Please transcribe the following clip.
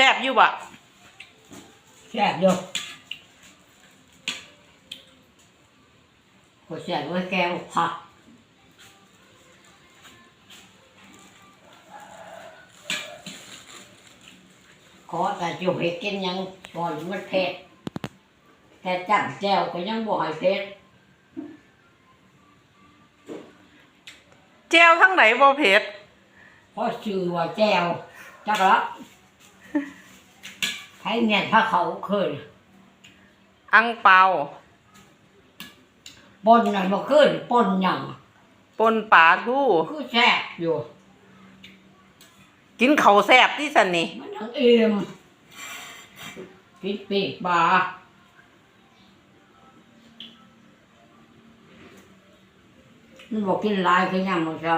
ซ่บอยู่บ่แซ่บอยู่ก็แซ่บไว้แกงผักขอแต่จุให้กินหยังก่อนมันเผ็ดแต่จับแจวก็ยังบ่ให้เผ็ดแจ่วทั้งไหนบ่เผ็ดเพราะชื่อว่าแจวจักละ ให้เงียนพระเขาเคยอังเปาปนนั่นบ่ขึ้นปนหยังปนปลาทูคือแซ่บอยู่ กินข้าวแซ่บที่สันนี่มันยังเอ็มปิดปีกบามันบอกกินหลายคือยังมื้อเช้า